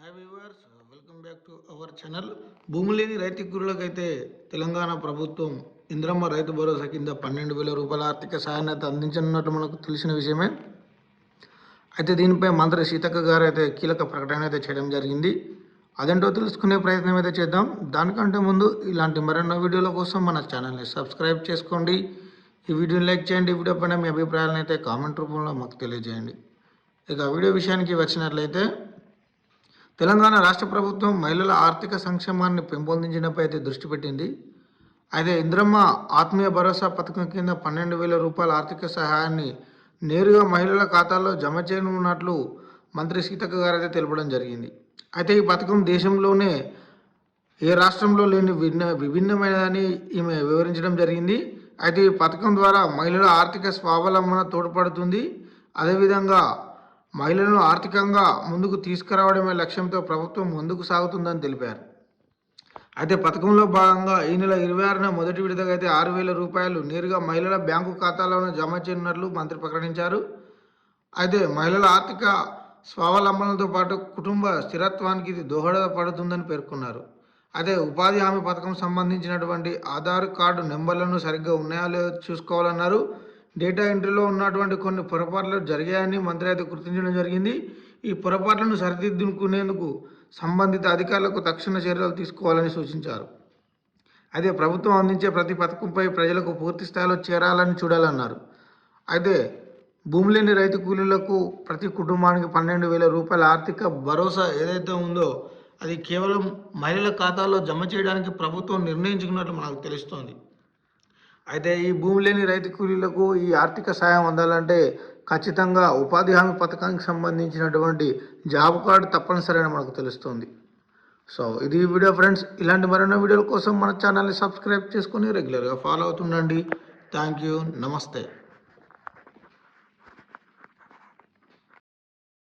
Hi viewers welcome back to our channel భూమి లేని రైతు గురులకైతే తెలంగాణ ప్రభుత్వం ఇంద్రమ్మ రైతు భరోసా కింద పన్నెండు వేల రూపాయల ఆర్థిక సహాయాన్ని అయితే అందించనున్నట్టు మనకు తెలిసిన విషయమే. అయితే దీనిపై మంత్రి సీతక్క గారు అయితే కీలక ప్రకటన అయితే చేయడం జరిగింది. అదేంటో తెలుసుకునే ప్రయత్నం అయితే చేద్దాం. దానికంటే ముందు ఇలాంటి మరెన్నో వీడియోల కోసం మన ఛానల్ని సబ్స్క్రైబ్ చేసుకోండి. ఈ వీడియోని లైక్ చేయండి. వీడియో పైన మీ అభిప్రాయాలను అయితే కామెంట్ రూపంలో మాకు తెలియజేయండి. ఇక వీడియో విషయానికి వచ్చినట్లయితే తెలంగాణ రాష్ట్ర ప్రభుత్వం మహిళల ఆర్థిక సంక్షేమాన్ని పెంపొందించడంపై అయితే దృష్టి పెట్టింది. అయితే ఇంద్రమ్మ ఆత్మీయ భరోసా పథకం కింద పన్నెండు వేల రూపాయల ఆర్థిక సహాయాన్ని నేరుగా మహిళల ఖాతాల్లో జమ చేయనున్నట్లు మంత్రి సీతక్క గారు అయితే తెలపడం జరిగింది. అయితే ఈ పథకం దేశంలోనే ఏ రాష్ట్రంలో లేని విభిన్న విభిన్నమైనదని ఈమె వివరించడం జరిగింది. అయితే ఈ పథకం ద్వారా మహిళల ఆర్థిక స్వావలంబన తోడ్పడుతుంది. అదేవిధంగా మహిళలను ఆర్థికంగా ముందుకు తీసుకురావడమే లక్ష్యంతో ప్రభుత్వం ముందుకు సాగుతుందని తెలిపారు. అయితే పథకంలో భాగంగా ఈ నెల ఇరవై ఆరున మొదటి విడతగా అయితే ఆరు వేల రూపాయలు నేరుగా మహిళల బ్యాంకు ఖాతాలోనే జమ చేయనున్నట్లు మంత్రి ప్రకటించారు. అయితే మహిళల ఆర్థిక స్వావలంబనతో పాటు కుటుంబ స్థిరత్వానికి ఇది దోహదపడుతుందని పేర్కొన్నారు. అయితే ఉపాధి హామీ పథకం సంబంధించినటువంటి ఆధార్ కార్డు నెంబర్లను సరిగ్గా ఉన్నాయో లేదో చూసుకోవాలన్నారు. డేటా ఎంట్రీలో ఉన్నటువంటి కొన్ని పొరపాట్లు జరిగాయని మంత్రి అయితే గుర్తించడం జరిగింది. ఈ పొరపాట్లను సరిదిద్దుకునేందుకు సంబంధిత అధికారులకు తక్షణ చర్యలు తీసుకోవాలని సూచించారు. అయితే ప్రభుత్వం అందించే ప్రతి పథకంపై ప్రజలకు పూర్తి స్థాయిలో చేరాలని చూడాలన్నారు. అయితే భూమి లేని రైతు కూలీలకు ప్రతి కుటుంబానికి పన్నెండు వేల రూపాయల ఆర్థిక భరోసా ఏదైతే ఉందో అది కేవలం మహిళల ఖాతాలో జమ చేయడానికి ప్రభుత్వం నిర్ణయించుకున్నట్లు మనకు తెలుస్తోంది. అయితే ఈ భూమి లేని రైతు కూలీలకు ఈ ఆర్థిక సాయం అందాలంటే ఖచ్చితంగా ఉపాధి హామీ పథకానికి సంబంధించినటువంటి జాబ్ కార్డు తప్పనిసరి అని మనకు తెలుస్తుంది. సో ఇది వీడియో ఫ్రెండ్స్. ఇలాంటి మరెన్నో వీడియోల కోసం మన ఛానల్ని సబ్స్క్రైబ్ చేసుకొని రెగ్యులర్గా ఫాలో అవుతుండండి. Thank you. నమస్తే.